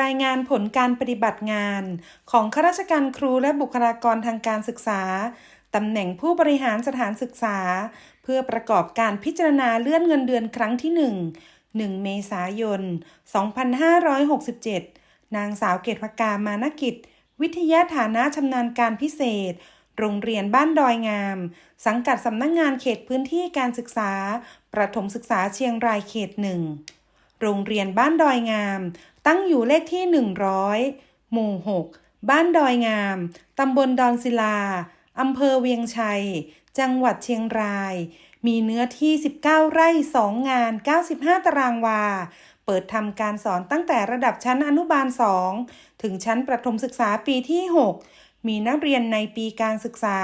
รายงานผลการปฏิบัติงาน ของข้าราชการครูและบุคลากรทางการศึกษาตำแหน่งผู้บริหารสถานศึกษา เพื่อประกอบการพิจารณาเลื่อนเงินเดือนครั้งที่ 1 1 เมษายน 2567 นางสาวเกตพกามานกิจ วิทยาฐานะชำนาญการพิเศษ โรงเรียนบ้านดอยงาม สังกัดสำนักงงานเขตพื้นที่การศึกษา ประถมศึกษาเชียงรายเขตหนึ่ง โรงเรียนบ้านดอยงาม ตั้งอยู่เลขที่ 100 หมู่ 6 บ้านดอยงาม ตำบลดอนศิลา อำเภอเวียงชัย จังหวัดเชียงราย มีเนื้อที่ 19 ไร่ 2 งาน 95 ตารางวา เปิดทำการสอนตั้งแต่ระดับชั้นอนุบาล 2 ถึงชั้นประถมศึกษาปีที่ 6 มีนักเรียนในปีการศึกษา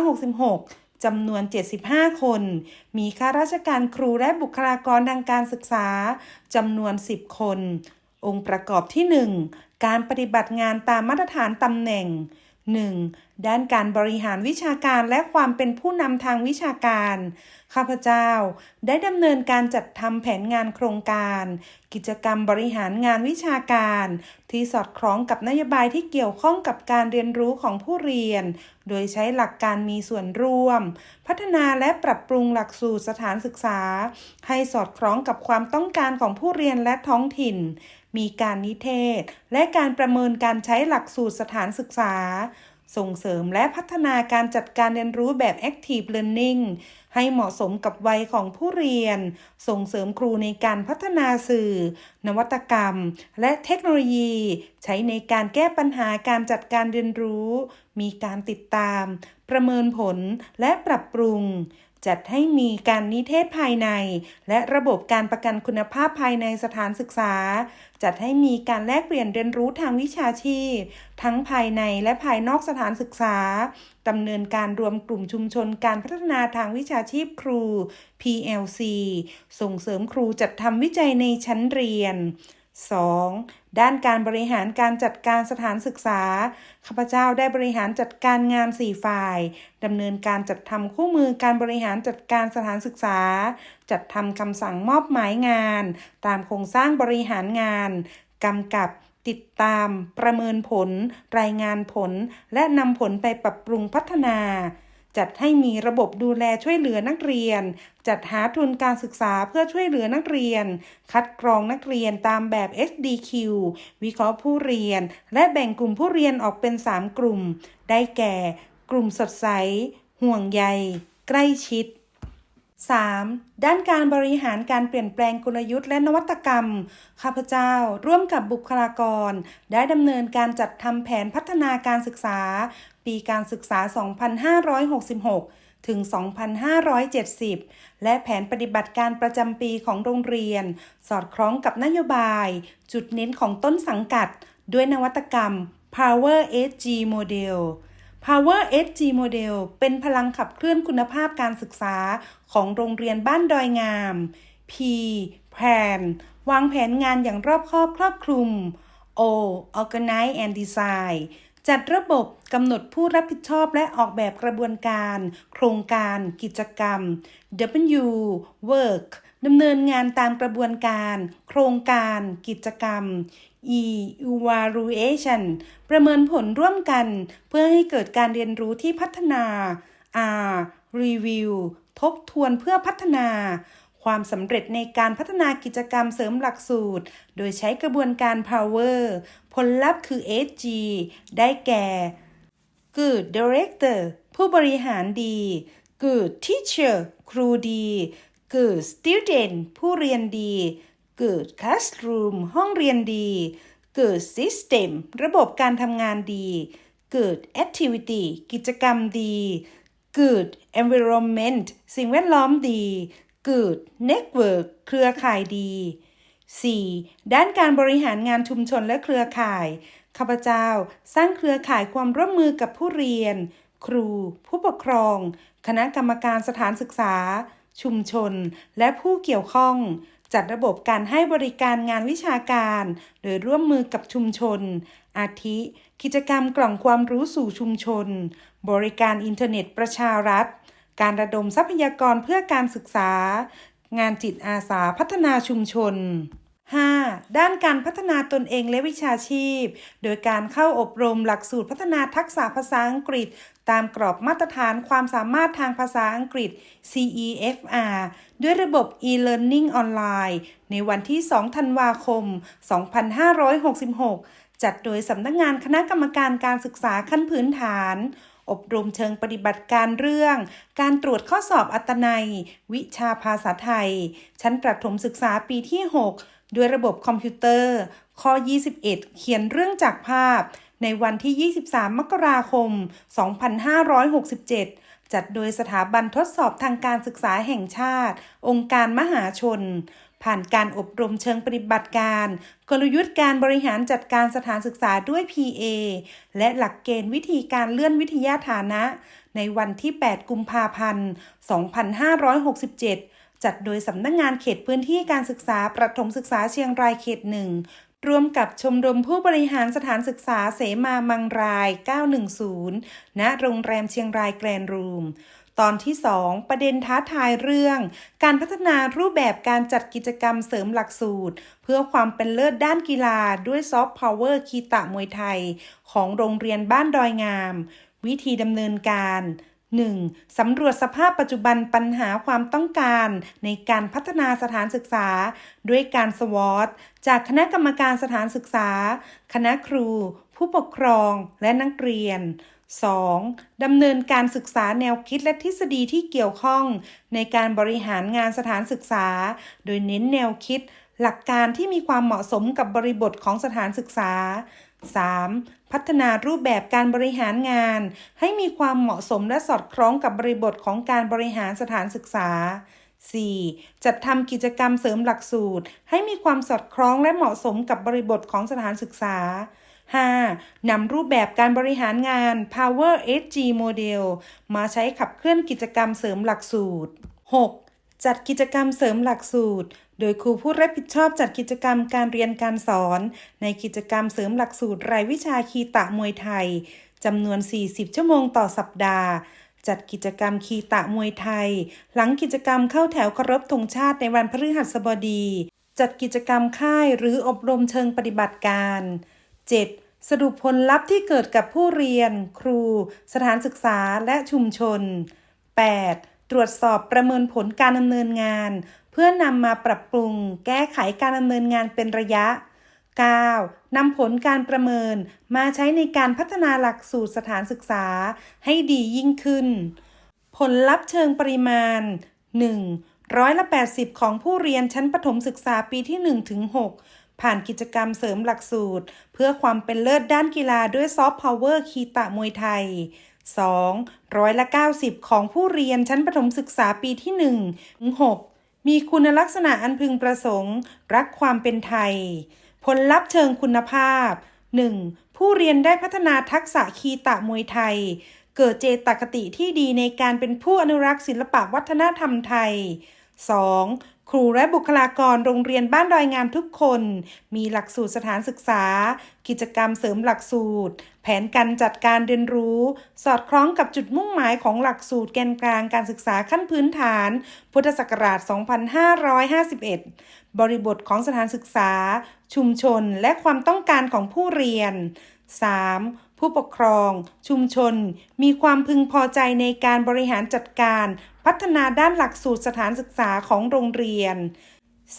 2566 จำนวน 75 คน มีข้าราชการครูและบุคลากรทางการศึกษาจำนวน 10 คน องค์ประกอบที่ 1 การปฏิบัติงานตามมาตรฐานตำแหน่ง 1. ด้านการบริหารวิชาการและความเป็นผู้นำทางวิชาการ ข้าพเจ้าได้ดำเนินการจัดทำแผนงานโครงการ กิจกรรมบริหารงานวิชาการ ที่สอดคล้องกับนโยบายที่เกี่ยวข้องกับการเรียนรู้ของผู้เรียน โดยใช้หลักการมีส่วนร่วม พัฒนาและปรับปรุงหลักสูตรสถานศึกษา ให้สอดคล้องกับความต้องการของผู้เรียนและท้องถิ่น มีการนิเทศ และการประเมินการใช้หลักสูตรสถานศึกษา ส่งเสริมและพัฒนาการจัดการเรียนรู้แบบ Active Learning ให้เหมาะสมกับวัยของผู้เรียน ส่งเสริมครูในการพัฒนาสื่อ นวัตกรรม และเทคโนโลยี ใช้ในการแก้ปัญหาการจัดการเรียนรู้ มีการติดตาม ประเมินผลและปรับปรุง จัดให้มีการนิเทศภายใน และระบบการประกันคุณภาพภายในสถานศึกษา จัดให้มีการแลกเปลี่ยนเรียนรู้ทางวิชาชีพ ทั้งภายในและภายนอกสถานศึกษาดำเนินการรวมกลุ่มชุมชนการพัฒนาทางวิชาชีพครู PLC ส่งเสริมครูจัดทำวิจัยในชั้นเรียน 2. ด้านการบริหารการจัดการสถานศึกษา ข้าพเจ้าได้บริหารจัดการงาน4ฝ่ายดำเนินการจัดทำคู่มือการบริหารจัดการสถานศึกษา จัดทำคำสั่งมอบหมายงาน ตามโครงสร้างบริหารงานกำกับติดตาม ประเมินผล รายงานผล และนำผลไปปรับปรุงพัฒนา จัดให้มีระบบดูแลช่วยเหลือนักเรียน จัดหาทุนการศึกษาเพื่อช่วยเหลือนักเรียน คัดกรองนักเรียนตามแบบ SDQ วิเคราะห์ผู้เรียน และแบ่งกลุ่มผู้เรียนออกเป็น 3 กลุ่ม ได้แก่ กลุ่มสดใส ห่วงใย ใกล้ชิด 3. ด้านการบริหารการเปลี่ยนแปลงกลยุทธ์และนวัตกรรม ข้าพเจ้าร่วมกับบุคลากร ได้ดำเนินการจัดทำแผนพัฒนาการศึกษา ปีการศึกษา 2566 ถึง 2570 และแผนปฏิบัติการประจำปีของโรงเรียน สอดคล้องกับนโยบาย จุดเน้นของต้นสังกัด ด้วยนวัตกรรม Power SG Model Power SG Model เป็นพลังขับเคลื่อนคุณภาพการศึกษาของโรงเรียนบ้านดอยงาม P Plan วางแผนงานอย่างรอบคอบครอบคลุม O Organize and Design จัดระบบกำหนดผู้รับผิดชอบและออกแบบกระบวนการ โครงการ กิจกรรม W Work ดำเนินงานตามกระบวนการ โครงการ กิจกรรม evaluation ประเมินผลร่วมกัน เพื่อให้เกิดการเรียนรู้ที่พัฒนา R review ทบทวนเพื่อพัฒนา ความสำเร็จในการพัฒนากิจกรรมเสริมหลักสูตร โดยใช้กระบวนการ Power ผลลัพธ์คือ SG ได้แก่ Good Director ผู้บริหารดี Good Teacher ครูดี Good Student ผู้เรียนดี Good Classroom ห้องเรียนดี Good System ระบบการทำงานดี Good Activity กิจกรรมดี Good Environment สิ่งแวดล้อมดี Good Network เครือข่ายดี 4. ด้านการบริหารงานชุมชนและเครือข่าย ข้าพเจ้าสร้างเครือข่ายความร่วมมือกับผู้เรียน ครู ผู้ปกครอง คณะกรรมการสถานศึกษา ชุมชน และผู้เกี่ยวข้อง จัดระบบการให้บริการงานวิชาการ โดยร่วมมือกับชุมชน อาทิ กิจกรรมกล่องความรู้สู่ชุมชน บริการอินเทอร์เน็ตประชารัฐ การระดมทรัพยากรเพื่อการศึกษา งานจิตอาสาพัฒนาชุมชน 5. ด้านการพัฒนาตนเองและวิชาชีพ โดยการเข้าอบรมหลักสูตรพัฒนาทักษะภาษาอังกฤษ ตามกรอบมาตรฐานความสามารถทางภาษาอังกฤษ CEFR ด้วยระบบ e-learning ออนไลน์ ในวันที่ 2 ธันวาคม 2566 จัดโดยสำนักงานคณะกรรมการการศึกษาขั้นพื้นฐานอบรมเชิงปฏิบัติการเรื่อง การตรวจข้อสอบอัตนัย วิชาภาษาไทย ชั้นประถมศึกษาปีที่ 6 ด้วยระบบคอมพิวเตอร์ ข้อ 21 เขียนเรื่องจากภาพ ในวันที่ 23 มกราคม 2567 จัดโดยสถาบันทดสอบทางการศึกษาแห่งชาติ องค์การมหาชน ผ่านการอบรมเชิงปฏิบัติการ กลยุทธ์การบริหารจัดการสถานศึกษาด้วย PA และหลักเกณฑ์วิธีการเลื่อนวิทยาฐานะ ในวันที่ 8 กุมภาพันธ์ 2567 จัดโดยสำนักงงานเขตพื้นที่การศึกษาประถมศึกษาเชียงรายเขตหนึ่งร่วมกับชมรมผู้บริหารสถานศึกษาเสมามังราย 910 ณ โรงแรมเชียงรายแกรนด์รูม ตอนที่ 2 ประเด็นท้าทายเรื่อง การพัฒนารูปแบบการจัดกิจกรรมเสริมหลักสูตร เพื่อความเป็นเลิศด้านกีฬาด้วยซอฟต์พาวเวอร์คีตะมวยไทย ของโรงเรียนบ้านดอยงาม วิธีดำเนินการ 1. สำรวจสภาพปัจจุบันปัญหาความต้องการในการพัฒนาสถานศึกษา ด้วยการสวอตจากคณะกรรมการสถานศึกษา คณะครู ผู้ปกครองและนักเรียน 2. ดำเนินการศึกษาแนวคิดและทฤษฎีที่เกี่ยวข้อง ในการบริหารงานสถานศึกษา โดยเน้นแนวคิด หลักการที่มีความเหมาะสมกับบริบทของสถานศึกษา 3. พัฒนารูปแบบการบริหารงาน ให้มีความเหมาะสมและสอดคล้องกับบริบทของการบริหารสถานศึกษา 4. จัดทำกิจกรรมเสริมหลักสูตร ให้มีความสอดคล้องและเหมาะสมกับบริบทของสถานศึกษา 5. นำรูปแบบการบริหารงาน Power SG Model มาใช้ขับเคลื่อนกิจกรรมเสริมหลักสูตร 6. จัดกิจกรรมเสริมหลักสูตร โดยครูผู้รับผิดชอบจัดกิจกรรมการเรียนการสอน ในกิจกรรมเสริมหลักสูตรรายวิชาคีตะมวยไทยจำนวน 40 ชั่วโมงต่อสัปดาห์ จัดกิจกรรมคีตะมวยไทย หลังกิจกรรมเข้าแถวเคารพธงชาติในวันพฤหัสบดี จัดกิจกรรมค่ายหรืออบรมเชิงปฏิบัติการ 7. สรุปผลลัพธ์ที่เกิดกับผู้เรียน ครู สถานศึกษาและชุมชน 8. ตรวจสอบประเมินผลการดำเนินงาน เพื่อนำมาปรับปรุงแก้ไขการดำเนินงานเป็นระยะ 9. นำผลการประเมินมาใช้ในการพัฒนาหลักสูตรสถานศึกษาให้ดียิ่งขึ้น ผลลัพธ์เชิงปริมาณ 1. ร้อยละ 80 ของผู้เรียนชั้นประถมศึกษาปีที่ 1 ถึง 6 ผ่านกิจกรรมเสริมหลักสูตร เพื่อความเป็นเลิศด้านกีฬาด้วยซอฟต์พาวเวอร์คีตะมวยไทย 2. ร้อยละ 90 ของผู้เรียนชั้นประถมศึกษาปีที่1ถึง6 มีคุณลักษณะอันพึงประสงค์ รักความเป็นไทย ผลลัพธ์เชิงคุณภาพ 1. ผู้เรียนได้พัฒนาทักษะคีตะมวยไทย เกิดเจตคติที่ดีในการเป็นผู้อนุรักษ์ศิลปะวัฒนธรรมไทย 2. ครูและบุคลากรโรงเรียนบ้านดอยงามทุกคน มีหลักสูตรสถานศึกษา กิจกรรมเสริมหลักสูตร แผนการจัดการเรียนรู้ สอดคล้องกับจุดมุ่งหมายของหลักสูตรแกนกลางการศึกษาขั้นพื้นฐาน พุทธศักราช 2551 บริบทของสถานศึกษา ชุมชนและความต้องการของผู้เรียน 3. ผู้ปกครอง ชุมชน มีความพึงพอใจในการบริหารจัดการ พัฒนาด้านหลักสูตรสถานศึกษาของโรงเรียน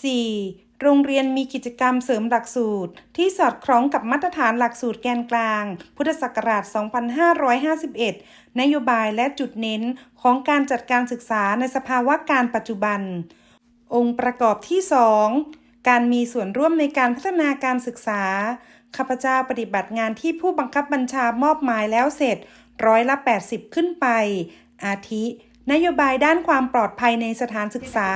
4. โรงเรียนมีกิจกรรมเสริมหลักสูตร ที่สอดคล้องกับมาตรฐานหลักสูตรแกนกลาง พุทธศักราช 2551 นโยบายและจุดเน้นของการจัดการศึกษาในสภาวะการปัจจุบัน องค์ประกอบที่ 2 การมีส่วนร่วมในการพัฒนาการศึกษา ข้าพเจ้าปฏิบัติงานที่ผู้บังคับบัญชามอบหมายแล้วเสร็จร้อยละ 80 ขึ้นไป อาทิ นโยบายด้านความปลอดภัยในสถานศึกษา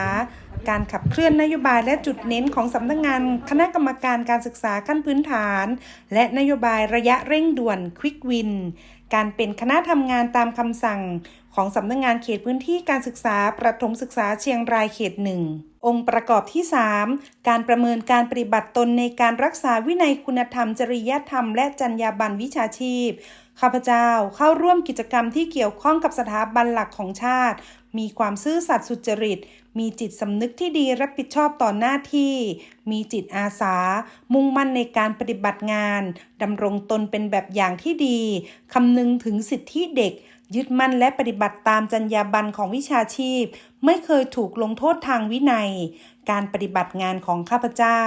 การขับเคลื่อนนโยบายและจุดเน้นของสำนักงงานคณะกรรมการการศึกษาขั้นพื้นฐาน และนโยบายระยะเร่งด่วน Quick Win การเป็นคณะทำงานตามคำสั่ง ของสำนักงงานเขตพื้นที่การศึกษาประถมศึกษาเชียงรายเขตหนึ่ง องค์ประกอบที่ 3 การประเมินการปฏิบัติตนในการรักษาวินัยคุณธรรม จริยธรรม และจรรยาบรรณวิชาชีพ ข้าพเจ้าเข้าร่วมกิจกรรมที่เกี่ยวข้องกับสถาบันหลักของชาติ มีความซื่อสัตย์สุจริต มีจิตสำนึกที่ดีรับผิดชอบต่อหน้าที่ มีจิตอาสา มุ่งมั่นในการปฏิบัติงานดำรงตนเป็นแบบอย่างที่ดีคำนึงถึงสิทธิเด็ก ยึดมั่นและปฏิบัติตามจรรยาบรรณของวิชาชีพ ไม่เคยถูกลงโทษทางวินัย การปฏิบัติงานของข้าพเจ้า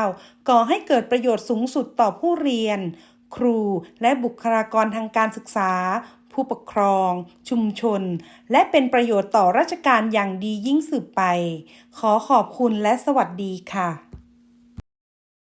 ก่อให้เกิดประโยชน์สูงสุดต่อผู้เรียน ครูและบุคลากรทางการศึกษา ผู้ปกครอง ชุมชน และเป็นประโยชน์ต่อราชการอย่างดียิ่งสืบไป ขอขอบคุณและสวัสดีค่ะ